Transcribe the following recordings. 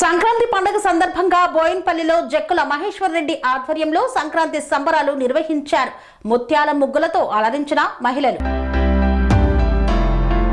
సంక్రాంతి పండుగ సందర్భంగా బోయిన్పల్లిలో జక్కుల మహేశ్వర్ రెడ్డి ఆధ్వర్యంలో సంక్రాంతి సంబరాలు నిర్వహించారు. ముత్యాల ముగ్గులతో అలరించిన మహిళలు.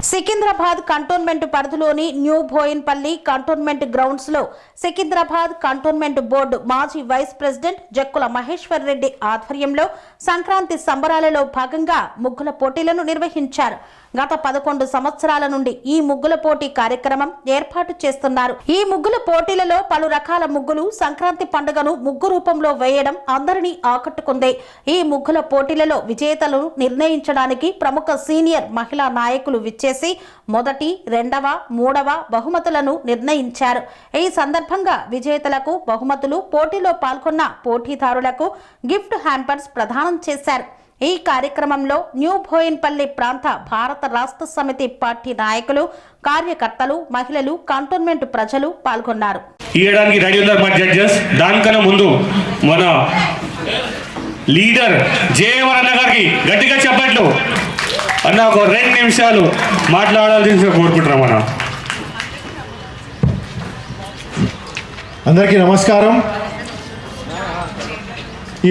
సికింద్రాబాద్ కంటోన్మెంట్ పరిధిలోని న్యూ బోయిన్పల్లి కంటోన్మెంట్ గ్రౌండ్స్లో సికింద్రాబాద్ కంటోన్మెంట్ బోర్డు మాజీ వైస్ ప్రెసిడెంట్ జక్కుల మహేశ్వర్ రెడ్డి ఆధ్వర్యంలో సంక్రాంతి సంబరాలలో భాగంగా ముగ్గుల పోటీలను నిర్వహించారు. గత పదకొండు సంవత్సరాల నుండి ఈ ముగ్గుల పోటీ కార్యక్రమం ఏర్పాటు చేస్తున్నారు. ఈ ముగ్గుల పోటీలలో పలు రకాల ముగ్గులు సంక్రాంతి పండుగను ముగ్గు రూపంలో వేయడం అందరినీ ఆకట్టుకుంది. ఈ ముగ్గుల పోటీలలో విజేతలను నిర్ణయించడానికి ప్రముఖ సీనియర్ మహిళా నాయకులు విచ్చేసి మొదటి రెండవ మూడవ బహుమతులను నిర్ణయించారు. ఈ సందర్భంగా విజేతలకు బహుమతులు పోటీలో పాల్గొన్న పోటీదారులకు గిఫ్ట్ హ్యాంపర్స్ ప్రదానం చేశారు. ఈ కార్యక్రమంలో న్యూ భోయిన్పల్లి ప్రాంత భారత రాష్ట్ర సమితి పార్టీ నాయకులు కార్యకర్తలు మహిళలు కంటోన్మెంట్ ప్రజలు పాల్గొన్నారు. ఇవ్వడానికి రెడీ ఉన్నారు మా జడ్జెస్. దానికన్నా ముందు మన లీడర్ జేఎవర్ అన్న గారికి గట్టిగా చెప్పట్లు. అన్న ఒక రెండు నిమిషాలు మాట్లాడాల్సిందిగా కోరుకుంటున్నాం మనం అందరికీ నమస్కారం.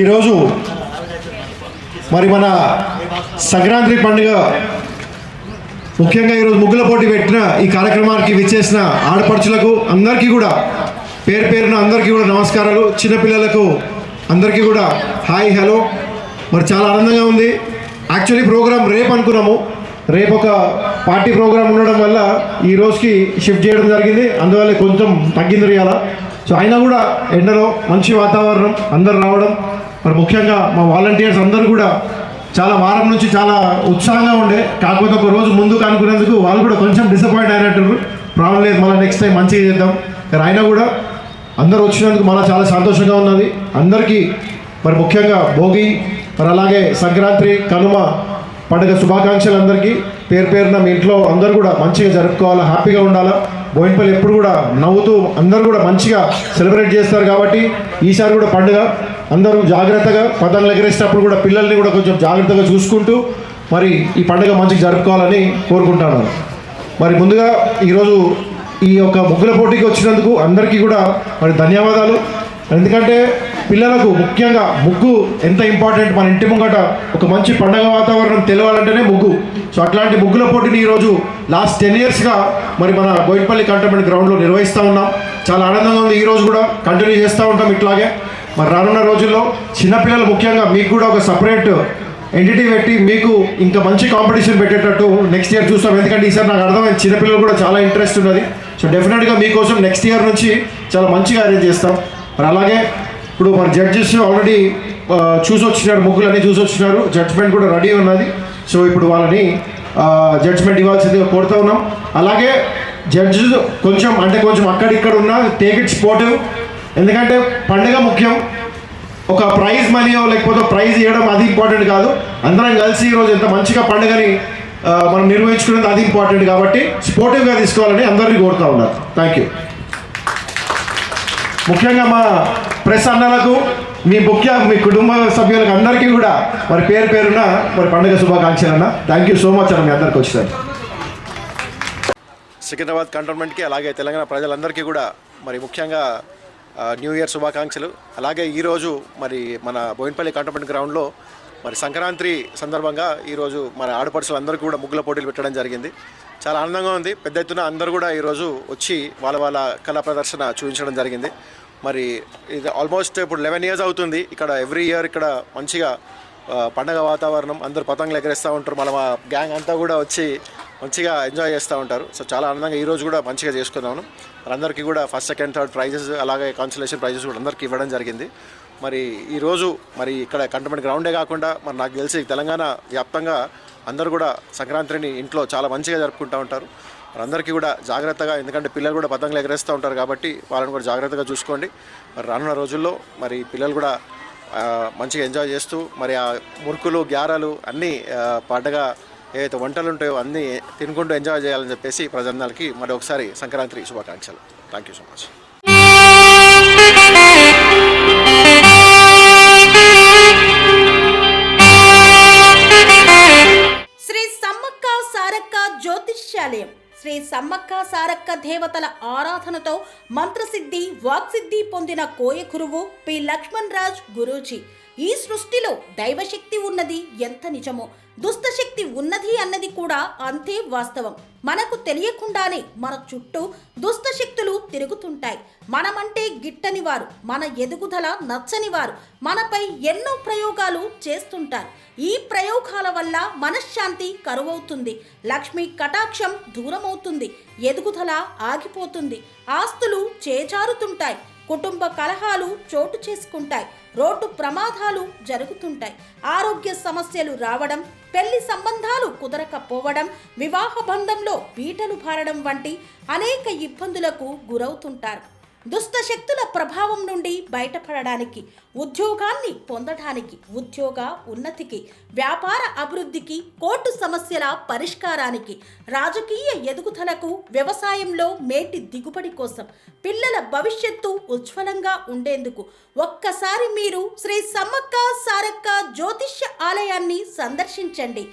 ఈరోజు మరి మన సంక్రాంతి పండుగ ముఖ్యంగా ఈరోజు ముగ్గుల పోటీ పెట్టిన ఈ కార్యక్రమానికి విచ్చేసిన ఆడపడుచులకు అందరికీ కూడా పేరు పేరున అందరికీ కూడా నమస్కారాలు. చిన్నపిల్లలకు అందరికీ కూడా హాయ్ హలో. మరి చాలా ఆనందంగా ఉంది. యాక్చువల్లీ ప్రోగ్రామ్ రేపు అనుకున్నాము. రేపు ఒక పార్టీ ప్రోగ్రామ్ ఉండడం వల్ల ఈ రోజుకి షిఫ్ట్ చేయడం జరిగింది. అందువల్ల కొంచెం తగ్గింది రియాల. సో అయినా కూడా ఎండలో మంచి వాతావరణం అందరు రావడం మరి ముఖ్యంగా మా వాలంటీర్స్ అందరూ కూడా చాలా వారం నుంచి చాలా ఉత్సాహంగా ఉండే. కాకపోతే ఒక రోజు ముందుకు అనుకునేందుకు వాళ్ళు కూడా కొంచెం డిసప్పాయింట్ అయినట్టు. ప్రాబ్లం లేదు మళ్ళీ నెక్స్ట్ టైం మంచిగా చేద్దాం. కానీ అయినా కూడా అందరూ వచ్చినందుకు మళ్ళీ చాలా సంతోషంగా ఉన్నది. అందరికీ మరి ముఖ్యంగా భోగి మరి అలాగే సంక్రాంతి కనుమ పండుగ శుభాకాంక్షలు అందరికీ. పేరు పేరున మీ ఇంట్లో అందరూ కూడా మంచిగా జరుపుకోవాలా హ్యాపీగా ఉండాలా. బోయినపల్లి ఎప్పుడు కూడా నవ్వుతూ అందరూ కూడా మంచిగా సెలబ్రేట్ చేస్తారు కాబట్టి ఈసారి కూడా పండుగ. అందరూ జాగ్రత్తగా పతంగులు ఎగరేసినప్పుడు కూడా పిల్లల్ని కూడా కొంచెం జాగ్రత్తగా చూసుకుంటూ మరి ఈ పండుగ మంచిగా జరుపుకోవాలని కోరుకుంటాను. మరి ముందుగా ఈరోజు ఈ యొక్క ముగ్గుల పోటీకి వచ్చినందుకు అందరికీ కూడా మరి ధన్యవాదాలు. ఎందుకంటే పిల్లలకు ముఖ్యంగా ముగ్గు ఎంత ఇంపార్టెంట్ మన ఇంటి ముంగట ఒక మంచి పండగ వాతావరణం తెలవాలంటేనే ముగ్గు. సో అట్లాంటి ముగ్గుల పోటీని ఈరోజు లాస్ట్ టెన్ ఇయర్స్గా మరి మన బోయినపల్లి కంటోన్మెంట్ గ్రౌండ్లో నిర్వహిస్తూ ఉన్నాం. చాలా ఆనందంగా ఉంది. ఈరోజు కూడా కంటిన్యూ చేస్తూ ఉంటాం ఇట్లాగే. మరి రానున్న రోజుల్లో చిన్నపిల్లలు ముఖ్యంగా మీకు కూడా ఒక సపరేట్ ఎంటిటీ పెట్టి మీకు ఇంకా మంచి కాంపిటీషన్ పెట్టేటట్టు నెక్స్ట్ ఇయర్ చూస్తాం. ఎందుకంటే ఈసారి నాకు అర్థమైంది చిన్నపిల్లలు కూడా చాలా ఇంట్రెస్ట్ ఉన్నది. సో డెఫినెట్గా మీకోసం నెక్స్ట్ ఇయర్ నుంచి చాలా మంచిగా అరేంజ్ చేస్తాం. మరి అలాగే ఇప్పుడు మన జడ్జెస్ ఆల్రెడీ చూసి వచ్చినారు ముగ్గులన్నీ చూసి వచ్చినారు జడ్జ్మెంట్ కూడా రెడీ ఉన్నది. సో ఇప్పుడు వాళ్ళని జడ్జ్మెంట్ ఇవ్వాల్సిందిగా కోరుతూ ఉన్నాం. అలాగే జడ్జెస్ కొంచెం అంటే కొంచెం అక్కడిక్కడ ఉన్న టేక్ ఇట్ స్పోర్టివ్ ఎందుకంటే పండుగ ముఖ్యం. ఒక ప్రైజ్ మనీయో లేకపోతే ప్రైజ్ ఇవ్వడం అది ఇంపార్టెంట్ కాదు. అందరం కలిసి ఈరోజు ఎంత మంచిగా పండుగని మనం నిర్వహించుకునేది అది ఇంపార్టెంట్ కాబట్టి స్పోర్టివ్గా తీసుకోవాలని అందరినీ కోరుతా ఉన్నారు థ్యాంక్ యూ ముఖ్యంగా మా ప్రెస్ అన్నలకు మీ ముఖ్య మీ కుటుంబ సభ్యులకు అందరికీ కూడా మరి పేరు పేరున మరి పండుగ శుభాకాంక్షలు అన్న. థ్యాంక్ యూ సో మచ్ అన్న మీ అందరికి వచ్చారు సికింద్రాబాద్ కంటోన్మెంట్కి అలాగే తెలంగాణ ప్రజలందరికీ కూడా మరి ముఖ్యంగా న్యూ ఇయర్ శుభాకాంక్షలు. అలాగే ఈరోజు మరి మన బోయినపల్లి కంటోన్మెంట్ గ్రౌండ్లో మరి సంక్రాంతి సందర్భంగా ఈరోజు మన ఆడపడుచులు అందరికీ కూడా ముగ్గుల పోటీలు పెట్టడం జరిగింది. చాలా ఆనందంగా ఉంది. పెద్ద ఎత్తున అందరూ కూడా ఈరోజు వచ్చి వాళ్ళ వాళ్ళ కళా ప్రదర్శన చూపించడం జరిగింది. మరి ఇది ఆల్మోస్ట్ ఇప్పుడు లెవెన్ ఇయర్స్ అవుతుంది. ఇక్కడ ఎవ్రీ ఇయర్ ఇక్కడ మంచిగా పండగ వాతావరణం అందరూ పతంగులు ఎగరేస్తూ ఉంటారు. మన మా గ్యాంగ్ అంతా కూడా వచ్చి మంచిగా ఎంజాయ్ చేస్తూ ఉంటారు. సో చాలా ఆనందంగా ఈరోజు కూడా మంచిగా చేసుకున్నాను అందరికీ కూడా ఫస్ట్ సెకండ్ థర్డ్ ప్రైజెస్ అలాగే కాన్సలేషన్ ప్రైజెస్ కూడా అందరికీ ఇవ్వడం జరిగింది. మరి ఈరోజు మరి ఇక్కడ కంటమెంట్ గ్రౌండే కాకుండా మరి నాకు తెలిసి తెలంగాణ వ్యాప్తంగా అందరూ కూడా సంక్రాంతిని ఇంట్లో చాలా మంచిగా జరుపుకుంటూ ఉంటారు. మరి అందరికీ కూడా జాగ్రత్తగా ఎందుకంటే పిల్లలు కూడా పతంగులు ఎగరేస్తూ ఉంటారు కాబట్టి వాళ్ళని కూడా జాగ్రత్తగా చూసుకోండి. మరి రానున్న రోజుల్లో మరి పిల్లలు కూడా మంచిగా ఎంజాయ్ చేస్తూ మరి ఆ మురుకులు గ్యారాలు అన్నీ పాటగా పండగ ఏవైతే వంటలు ఉంటాయో అన్నీ తినుకుంటూ ఎంజాయ్ చేయాలని చెప్పేసి ప్రజలందరికీ మరి ఒకసారి సంక్రాంతి శుభాకాంక్షలు. Thank you so much Shri Sammakka Sarakka జ్యోతిష్యాలయం. శ్రీ సమ్మక్క సారక్క దేవతల ఆరాధనతో మంత్రసిద్ధి వాక్సిద్ధి పొందిన కోయకురువు పి లక్ష్మణ్ రాజ్ గురూజీ. ఈ సృష్టిలో దైవశక్తి ఉన్నది ఎంత నిజమో దుష్టశక్తి ఉన్నది అన్నది కూడా అంతే వాస్తవం. మనకు తెలియకుండానే మన చుట్టూ దుష్టశక్తులు తిరుగుతుంటాయి. మనమంటే గిట్టని వారు మన ఎదుగుదల నచ్చని వారు మనపై ఎన్నో ప్రయోగాలు చేస్తుంటారు. ఈ ప్రయోగాల వల్ల మనశ్శాంతి కరువవుతుంది. లక్ష్మి కటాక్షం దూరమవుతుంది. ఎదుగుదల ఆగిపోతుంది. ఆస్తులు చేజారుతుంటాయి. కుటుంబ కలహాలు చోటు చేసుకుంటాయి. రోడ్డు ప్రమాదాలు జరుగుతుంటాయి. ఆరోగ్య సమస్యలు రావడం పెళ్ళి సంబంధాలు కుదరకపోవడం వివాహ బంధంలో పీటలు భారడం వంటి అనేక ఇబ్బందులకు గురవుతుంటారు. దుష్ట శక్తుల ప్రభావం నుండి బయటపడడానికి ఉద్యోగాన్ని పొందడానికి ఉద్యోగ ఉన్నతికి వ్యాపార అభివృద్ధికి కోర్టు సమస్యల పరిష్కారానికి రాజకీయ ఎదుగుదలకు వ్యవసాయంలో మేటి దిగుబడి కోసం పిల్లల భవిష్యత్తు ఉజ్వలంగా ఉండేందుకు ఒక్కసారి మీరు శ్రీ సమ్మక్క సారక్క ఆలయాన్ని సందర్శించండి.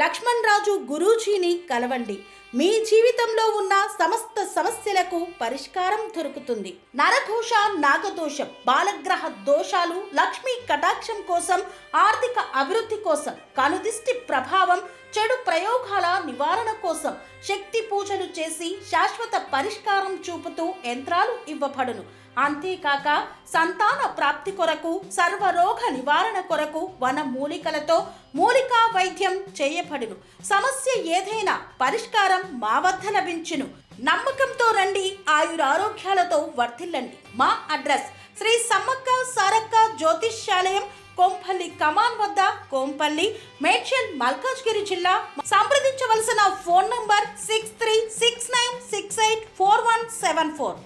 లక్ష్మణ్ రాజు గురూజీని కలవండి. మీ జీవితంలో ఉన్న సమస్త సమస్యలకు పరిష్కారం దొరుకుతుంది. నరఘోష నాగదోషం బాలగ్రహ దోషాలు లక్ష్మీ కటాక్షం కోసం ఆర్థిక అభివృద్ధి కోసం కనుదిష్టి ప్రభావం చెడు ప్రయోగాల నివారణ కోసం శక్తి పూజలు చేసి శాశ్వత పరిష్కారం చూపుతూ యంత్రాలు ఇవ్వబడును. అంతేకాక సంతాన ప్రాప్తి కొరకు సర్వరోగ నివారణ కొరకు వన మూలికలతో మూలికా వైద్యం చేయబడును. సమస్య ఏదైనా పరిష్కారం మా వద్ద లభించును. నమ్మకంతో రండి ఆయురారోగ్యాలతో వర్ధిల్లండి. మా అడ్రస్ శ్రీ సమ్మక్క సారక్క జ్యోతిష్యాలయం కోంపల్లి కమాన్ వద్ద కోంపల్లి మేడ్చల్ మల్కాజ్గిరి జిల్లా. సంప్రదించవలసిన phone number six three six nine six eight four one seven four.